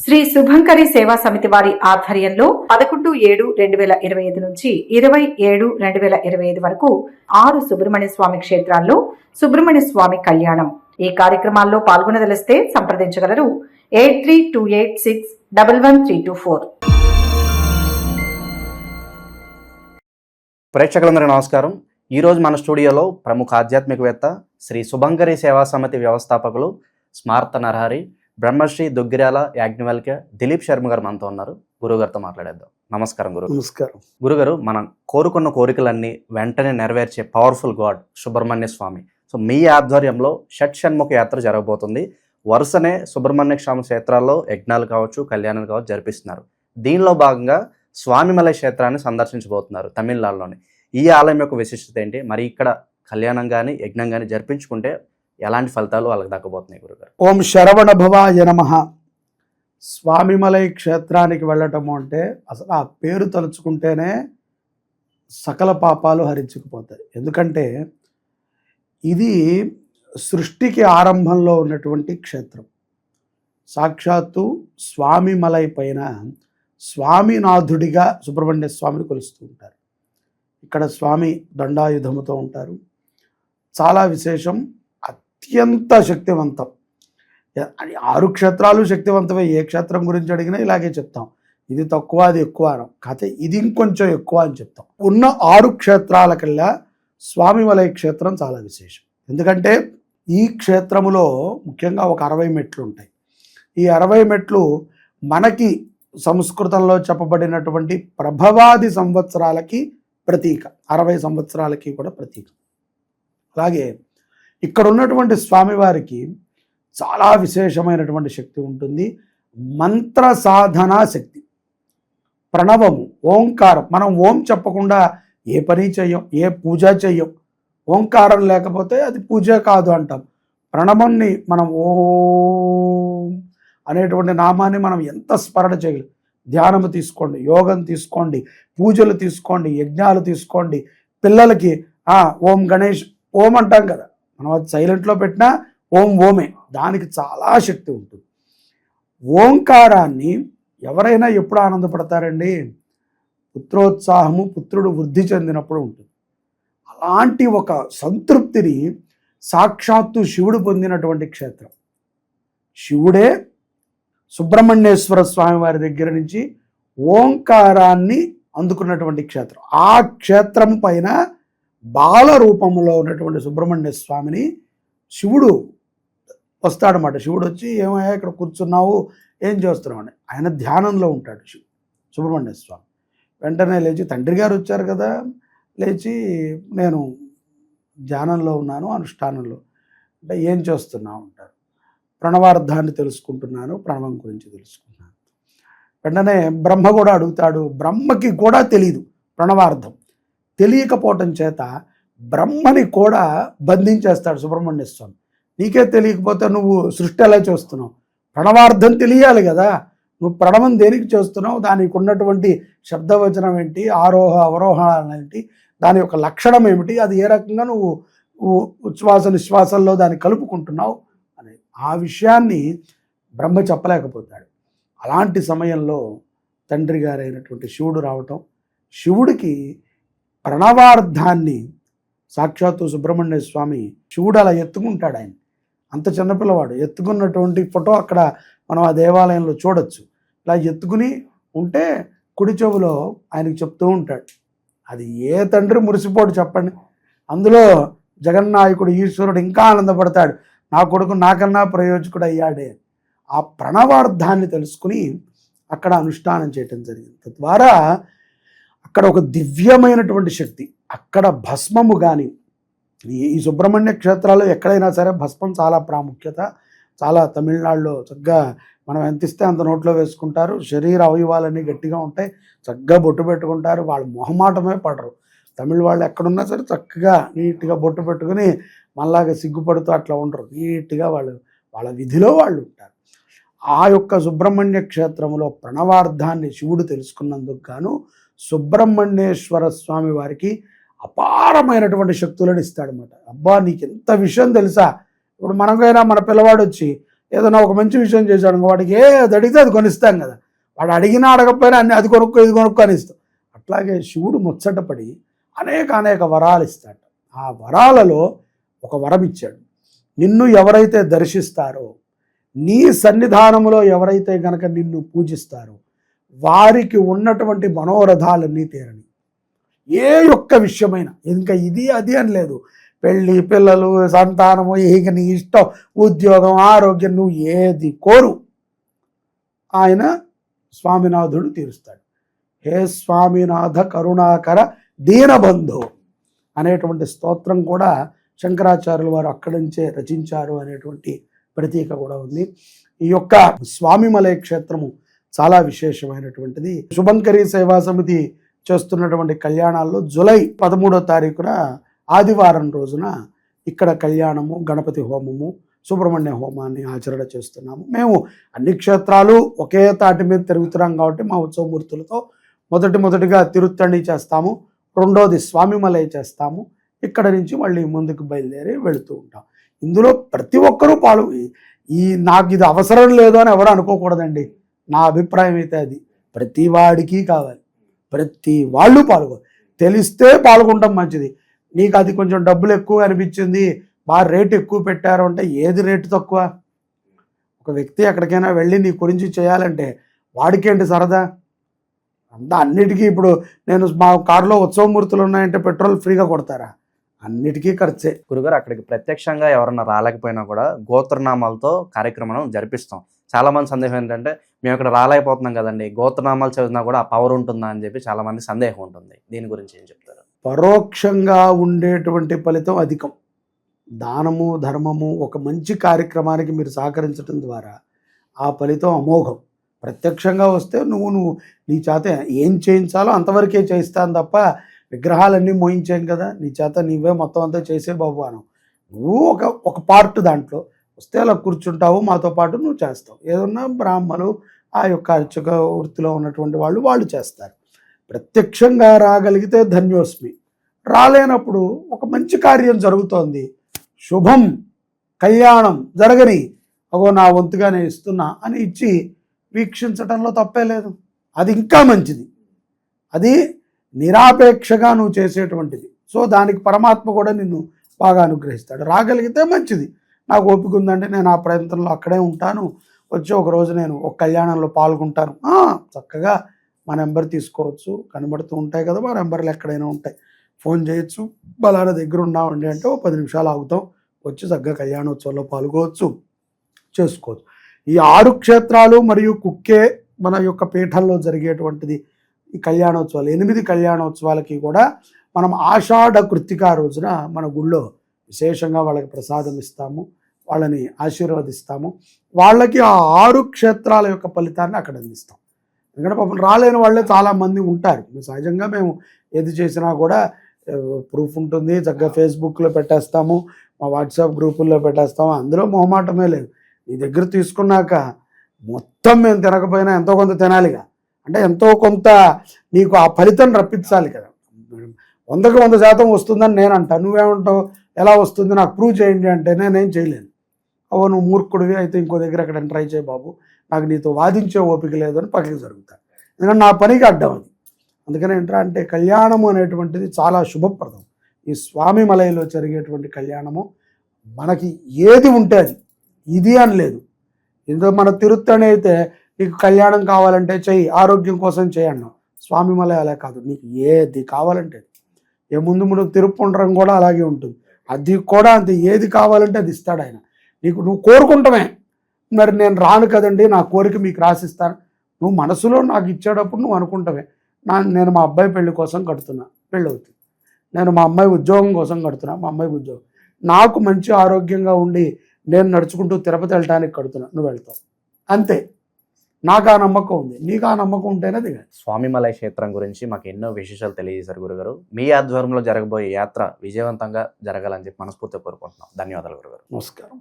శ్రీ శుభంకరి సేవా సమితి వారి ఆధ్వర్యంలో పదకొండు ఏడు రెండు వేల ఇరవై ఐదు నుంచి ఇరవై ఏడు రెండు వేల ఇరవై ఐదు వరకు ఆరు సుబ్రహ్మణ్య స్వామి క్షేత్రాల్లో సుబ్రహ్మణ్య స్వామి కళ్యాణం. ఈ కార్యక్రమాల్లో పాల్గొనదలిస్తే సంప్రదించగలరు. Eight three two eight six double one three two four. ప్రేక్షకులందరూ నమస్కారం. ఈరోజు మన స్టూడియోలో ప్రముఖ ఆధ్యాత్మికవేత్త శ్రీ శుభంకరి సేవా సమితి వ్యవస్థాపకులు స్మార్త నరహరి బ్రహ్మశ్రీ దుగ్గిరాల యాజ్ఞవల్క్య దిలీప్ శర్మ గారు మనతో ఉన్నారు. గురుగారితో మాట్లాడేద్దాం. నమస్కారం గురు నమస్కారం. గురుగారు మనం కోరుకున్న కోరికలన్నీ వెంటనే నెరవేర్చే powerful god Subrahmanya Swamy. So మీ ఆధ్వర్యంలో షట్ షణ్ముఖ యాత్ర జరగబోతుంది. వరుసనే సుబ్రహ్మణ్య స్వామి క్షేత్రాల్లో యజ్ఞాలు కావచ్చు కళ్యాణాలు కావచ్చు జరిపిస్తున్నారు. దీనిలో భాగంగా స్వామిమలై క్షేత్రాన్ని సందర్శించబోతున్నారు తమిళనాడులోని. ఈ ఆలయం యొక్క విశిష్టత ఏంటి? మరి ఇక్కడ కళ్యాణం కానీ యజ్ఞం కానీ జరిపించుకుంటే ఎలాంటి ఫలితాలు వాళ్ళకి దక్కబోతున్నాయి గురుగారు? ఓం శరవణ భవాయ నమ. స్వామిమలై క్షేత్రానికి వెళ్ళటము అంటే అసలు ఆ పేరు తలుచుకుంటేనే సకల పాపాలు హరించుకుపోతాయి. ఎందుకంటే ఇది సృష్టికి ఆరంభంలో ఉన్నటువంటి క్షేత్రం. సాక్షాత్తు స్వామిమలై పైన స్వామినాథుడిగా సుబ్రహ్మణ్య స్వామిని కొలుస్తూ ఉంటారు. ఇక్కడ స్వామి దండాయుధముతో ఉంటారు. చాలా విశేషం అత్యంత శక్తివంతం. ఆరు క్షేత్రాలు శక్తివంతమే. ఏ క్షేత్రం గురించి అడిగినా ఇలాగే చెప్తాం. ఇది తక్కువ అది ఎక్కువ అనం. కాకపోతే ఇది ఇంకొంచెం ఎక్కువ అని చెప్తాం. ఉన్న ఆరు క్షేత్రాల కల్లా స్వామివలయ క్షేత్రం చాలా విశేషం. ఎందుకంటే ఈ క్షేత్రములో ముఖ్యంగా ఒక అరవై మెట్లు ఉంటాయి. ఈ అరవై మెట్లు మనకి సంస్కృతంలో చెప్పబడినటువంటి ప్రభవాది సంవత్సరాలకి ప్రతీక. అరవై సంవత్సరాలకి కూడా ప్రతీక. అలాగే ఇక్కడ ఉన్నటువంటి స్వామివారికి చాలా విశేషమైనటువంటి శక్తి ఉంటుంది. మంత్ర సాధనా శక్తి. ప్రణవము ఓంకారం మనం ఓం చెప్పకుండా ఏ పని చెయ్యం ఏ పూజ చెయ్యం ఓంకారం లేకపోతే అది పూజ కాదు అంటాం. ప్రణవంని మనం ఓం అనేటువంటి నామాన్ని మనం ఎంత స్మరణ చేయగలం. ధ్యానము తీసుకోండి యోగం తీసుకోండి పూజలు తీసుకోండి యజ్ఞాలు తీసుకోండి. పిల్లలకి ఓం గణేష్ ఓం అంటాం కదా. మనం అది సైలెంట్లో పెట్టినా ఓం ఓమే. దానికి చాలా శక్తి ఉంటుంది. ఓంకారాన్ని ఎవరైనా ఎప్పుడు ఆనందపడతారండి? పుత్రోత్సాహము పుత్రుడు వృద్ధి చెందినప్పుడు ఉంటుంది. అలాంటి ఒక సంతృప్తిని సాక్షాత్తు శివుడు పొందినటువంటి క్షేత్రం. శివుడే సుబ్రహ్మణ్యేశ్వర స్వామి వారి దగ్గర నుంచి ఓంకారాన్ని అందుకున్నటువంటి క్షేత్రం. ఆ క్షేత్రం పైన బాల రూపంలో ఉన్నటువంటి సుబ్రహ్మణ్య స్వామిని శివుడు వస్తాడనమాట శివుడు వచ్చి ఏమయ్యా ఇక్కడ కూర్చున్నావు? ఏం చేస్తున్నావు? అని. ఆయన ధ్యానంలో ఉంటాడు శివుడు సుబ్రహ్మణ్య స్వామి. వెంటనే లేచి తండ్రి గారు వచ్చారు కదా లేచి నేను ధ్యానంలో ఉన్నాను అనుష్ఠానంలో అంటే ఏం చేస్తున్నావు? అంటారు. ప్రణవార్థాన్ని తెలుసుకుంటున్నాను ప్రణవం గురించి తెలుసుకున్నాను. వెంటనే బ్రహ్మ కూడా అడుగుతాడు బ్రహ్మకి కూడా తెలియదు ప్రణవార్థం తెలియకపోవటం చేత బ్రహ్మని కూడా బంధించేస్తాడు సుబ్రహ్మణ్య స్వామి. నీకే తెలియకపోతే నువ్వు సృష్టి ఎలా చేస్తున్నావు? ప్రణవార్థం తెలియాలి కదా. నువ్వు ప్రణవం దేనికి చేస్తున్నావు? దానికి ఉన్నటువంటి శబ్దవచనం ఏంటి? ఆరోహ అవరోహణాలు ఏంటి? దాని యొక్క లక్షణం ఏమిటి? అది ఏ రకంగా నువ్వు ఉచ్ఛ్వాస నిశ్వాసంలో దాన్ని కలుపుకుంటున్నావు? అనే ఆ విషయాన్ని బ్రహ్మ చెప్పలేకపోతాడు. అలాంటి సమయంలో తండ్రి గారైనటువంటి శివుడు రావటం శివుడికి ప్రణవార్థాన్ని సాక్షాత్తు సుబ్రహ్మణ్య స్వామి శివుడు అలా ఎత్తుకుంటాడు ఆయన. అంత చిన్నపిల్లవాడు ఎత్తుకున్నటువంటి ఫోటో అక్కడ మనం ఆ దేవాలయంలో చూడొచ్చు. ఇలా ఎత్తుకుని ఉంటే కుడి చెవులో ఆయనకు చెప్తూ ఉంటాడు. అది ఏ తండ్రి మురిసిపోడు చెప్పండి. అందులో జగన్నాయకుడు ఈశ్వరుడు ఇంకా ఆనందపడతాడు. నా కొడుకు నాకన్నా ప్రయోజకుడు అయ్యాడే. ఆ ప్రణవార్థాన్ని తెలుసుకుని అక్కడ అనుష్ఠానం చేయటం జరిగింది. తద్వారా అక్కడ ఒక దివ్యమైనటువంటి శక్తి అక్కడ భస్మము కానీ ఈ సుబ్రహ్మణ్య క్షేత్రాల్లో ఎక్కడైనా సరే భస్మం చాలా ప్రాముఖ్యత చాలా తమిళనాడులో చక్కగా మనం ఎంత ఇస్తే అంత నోట్లో వేసుకుంటారు శరీర అవయవాలన్నీ గట్టిగా ఉంటాయి చక్కగా బొట్టు పెట్టుకుంటారు వాళ్ళు మొహమాటమే పడరు. తమిళ వాళ్ళు ఎక్కడున్నా సరే చక్కగా నీట్గా బొట్టు పెట్టుకుని మనలాగా సిగ్గుపడుతూ అట్లా ఉండరు నీట్గా వాళ్ళు వాళ్ళ విధిలో వాళ్ళు ఉంటారు. ఆ యొక్క సుబ్రహ్మణ్య క్షేత్రంలో ప్రణవార్థాన్ని శివుడు తెలుసుకున్నందుకు గాను సుబ్రహ్మణ్యేశ్వర స్వామి వారికి అపారమైనటువంటి శక్తులను ఇస్తాడనమాట అబ్బా నీకు ఎంత విషయం తెలుసా? ఇప్పుడు మనకైనా మన పిల్లవాడు వచ్చి ఏదైనా ఒక మంచి విషయం చేశాడు వాడికి ఏ అది అడిగితే అది కొనిస్తాం కదా. వాడు అడిగినా అడగకపోయినా అన్ని అది కొనుక్కో ఇది కొనుక్కో అని ఇస్తాం. అట్లాగే శివుడు ముచ్చటపడి అనేక అనేక వరాలు ఇస్తాడు. ఆ వరాలలో ఒక వరం ఇచ్చాడు. నిన్ను ఎవరైతే దర్శిస్తారో నీ సన్నిధానములో ఎవరైతే గనక నిన్ను పూజిస్తారో వారికి ఉన్నటువంటి మనోరథాలన్నీ తీరని. ఏ యొక్క విషయమైన ఇంకా ఇది అది అని లేదు. పెళ్ళి పిల్లలు సంతానము ఇక నీ ఇష్టం ఉద్యోగం ఆరోగ్యం నువ్వు ఏది కోరు. ఆయన స్వామినాథుడు తీరుస్తాడు. హే స్వామినాథ కరుణాకర దీనబంధు అనేటువంటి స్తోత్రం కూడా శంకరాచార్యులు వారు అక్కడి నుంచే రచించారు అనేటువంటి ప్రతీక కూడా ఉంది. ఈ యొక్క స్వామిమలయ క్షేత్రము చాలా విశేషమైనటువంటిది. శుభంకరి సేవా సమితి చేస్తున్నటువంటి కళ్యాణాల్లో జులై పదమూడో తారీఖున ఆదివారం రోజున ఇక్కడ కళ్యాణము గణపతి హోమము సుబ్రహ్మణ్య హోమాన్ని ఆచరణ చేస్తున్నాము. మేము అన్ని క్షేత్రాలు ఒకే తాటి మీద తిరుగుతున్నాం కాబట్టి మా ఉత్సవమూర్తులతో మొదటి మొదటిగా తిరుత్తణి చేస్తాము రెండోది స్వామిమలై చేస్తాము ఇక్కడ నుంచి మళ్ళీ ముందుకు బయలుదేరి వెళుతూ ఉంటాం. ఇందులో ప్రతి ఒక్కరూ పాలు ఈ నాకు ఇది అవసరం లేదు అని ఎవరు అనుకోకూడదండి. నా అభిప్రాయం అయితే అది. ప్రతి వాడికి కావాలి. ప్రతి వాళ్ళు పాల్గొ తెలిస్తే పాల్గొనడం మంచిది. నీకు అది కొంచెం డబ్బులు ఎక్కువ అనిపించింది బాగా రేటు ఎక్కువ పెట్టారు అంటే ఏది రేటు తక్కువ? ఒక వ్యక్తి ఎక్కడికైనా వెళ్ళి నీ గురించి చేయాలంటే వాడికేంటి సరదా? అంతా అన్నిటికీ ఇప్పుడు నేను మా కారులో ఉత్సవమూర్తులు ఉన్నాయంటే పెట్రోల్ ఫ్రీగా కొడతారా? అన్నిటికీ ఖర్చే. గురుగారు అక్కడికి ప్రత్యక్షంగా ఎవరన్నా రాలేకపోయినా కూడా గోత్రనామాలతో కార్యక్రమం జరిపిస్తాం. చాలామంది సందేహం ఏంటంటే మేము ఇక్కడ రాలేకపోతున్నాం కదండి. గోత్రనామాలు చదివినా కూడా ఆ పవర్ ఉంటుందా అని చెప్పి చాలామంది సందేహం ఉంటుంది. దీని గురించి ఏం చెప్తారు? పరోక్షంగా ఉండేటువంటి ఫలితం అధికం. దానము ధర్మము ఒక మంచి కార్యక్రమానికి మీరు సహకరించడం ద్వారా ఆ ఫలితం అమోఘం. ప్రత్యక్షంగా వస్తే నువ్వు నువ్వు నీ చేత ఏం చేయించాలో అంతవరకే చేయిస్తాను తప్ప విగ్రహాలన్నీ మోయించాను కదా? నీ చేత నీవే మొత్తం అంతా చేసే బాబు అను నువ్వు ఒక ఒక పార్ట్ దాంట్లో వస్తే అలా కూర్చుంటావు మాతో పాటు నువ్వు చేస్తావు. ఏదన్నా బ్రాహ్మలు ఆ యొక్క అర్చక వృత్తిలో ఉన్నటువంటి వాళ్ళు వాళ్ళు చేస్తారు. ప్రత్యక్షంగా రాగలిగితే ధన్యోస్మి. రాలేనప్పుడు ఒక మంచి కార్యం జరుగుతోంది. శుభం కళ్యాణం జరగని అగో నా వంతుగానే ఇస్తున్నా అని ఇచ్చి వీక్షించటంలో తప్పే లేదు. అది ఇంకా మంచిది. అది నిరాపేక్షగా నువ్వు చేసేటువంటిది. సో దానికి పరమాత్మ కూడా నిన్ను బాగా అనుగ్రహిస్తాడు. రాగలిగితే మంచిది. నాకు ఓపిక ఉందంటే నేను ఆ ప్రయత్నంలో అక్కడే ఉంటాను. వచ్చి ఒక రోజు నేను ఒక కళ్యాణంలో పాల్గొంటాను. చక్కగా మా నెంబర్ తీసుకోవచ్చు. కనబడుతూ ఉంటాయి కదా మా నెంబర్లు ఎక్కడైనా ఉంటాయి. ఫోన్ చేయొచ్చు. బలానా దగ్గర ఉన్నామండి అంటే ఓ పది నిమిషాలు ఆగుతాం. వచ్చి చక్కగా కళ్యాణోత్సవంలో పాల్గొవచ్చు. చేసుకోవచ్చు. ఈ ఆరు క్షేత్రాలు మరియు కుక్కే మన యొక్క పీఠంలో జరిగేటువంటిది ఈ కళ్యాణోత్సవాలు. ఎనిమిది కళ్యాణోత్సవాలకి కూడా మనం ఆషాఢ కృత్తిక రోజున మన గుళ్ళో విశేషంగా వాళ్ళకి ప్రసాదం ఇస్తాము. వాళ్ళని ఆశీర్వదిస్తాము. వాళ్ళకి ఆ ఆరు క్షేత్రాల యొక్క ఫలితాన్ని అక్కడ అందిస్తాం. ఎందుకంటే పాపం రాలేని వాళ్ళే చాలామంది ఉంటారు. సహజంగా మేము ఏది చేసినా కూడా ప్రూఫ్ ఉంటుంది. చక్కగా ఫేస్బుక్లో పెట్టేస్తాము. మా వాట్సాప్ గ్రూపుల్లో పెట్టేస్తాము. అందులో మొహమాటమే లేదు. నీ దగ్గర తీసుకున్నాక మొత్తం మేము తినకపోయినా ఎంతో కొంత తినాలిగా. అంటే ఎంతో కొంత నీకు ఆ ఫలితం రప్పించాలి కదా. వందకు వంద శాతం వస్తుందని నేను అంటాను. నువ్వేమంటావు? ఎలా వస్తుంది? నాకు ప్రూవ్ చేయండి అంటే నేనేం చేయలేను. అవును నువ్వు మూర్ఖుడివి అయితే ఇంకో దగ్గర ఎక్కడ ట్రై చేయి బాబు. నాకు నీతో వాదించే ఓపిక లేదని పక్కకి జరుగుతా. ఎందుకంటే నా పనికి అడ్డం అది. అందుకని ఏంట్రా అంటే కళ్యాణము అనేటువంటిది చాలా శుభప్రదం. ఈ స్వామి మలయలో జరిగేటువంటి కళ్యాణము మనకి ఏది ఉంటే అది. ఇది అని లేదు. ఇందులో మన తిరుత్తని అయితే నీకు కళ్యాణం కావాలంటే చెయ్యి ఆరోగ్యం కోసం చేయను స్వామి మలయ అలా కాదు. నీకు ఏది కావాలంటే ఏ ముందు ముందు తిరుపుండరం కూడా అలాగే ఉంటుంది. అది కూడా అంతే. ఏది కావాలంటే అది ఇస్తాడు ఆయన. నీకు నువ్వు కోరుకుంటామే. మరి నేను రాను కదండి నా కోరిక మీకు రాసిస్తాను. నువ్వు మనసులో నాకు ఇచ్చేటప్పుడు నువ్వు అనుకుంటావే. నా నేను మా అబ్బాయి పెళ్ళి కోసం కడుతున్నా పెళ్ళి అవుతుంది నేను మా అమ్మాయి ఉద్యోగం కోసం కడుతున్నా మా అమ్మాయి ఉద్యోగం. నాకు మంచి ఆరోగ్యంగా ఉండి నేను నడుచుకుంటూ తిరుపతి వెళ్ళటానికి కడుతున్నా నువ్వు వెళ్తావు. అంతే. నాకు ఆ నమ్మకం ఉంది. నీకు ఆ నమ్మకం ఉంటేనే దిగాలి. స్వామిమలై క్షేత్రం గురించి మాకు ఎన్నో విశేషాలు తెలియజేశారు గురుగారు. మీ ఆధ్వర్యంలో జరగబోయే యాత్ర విజయవంతంగా జరగాలని చెప్పి మనస్ఫూర్తిగా కోరుకుంటున్నాం. ధన్యవాదాలు గురుగారు. నమస్కారం.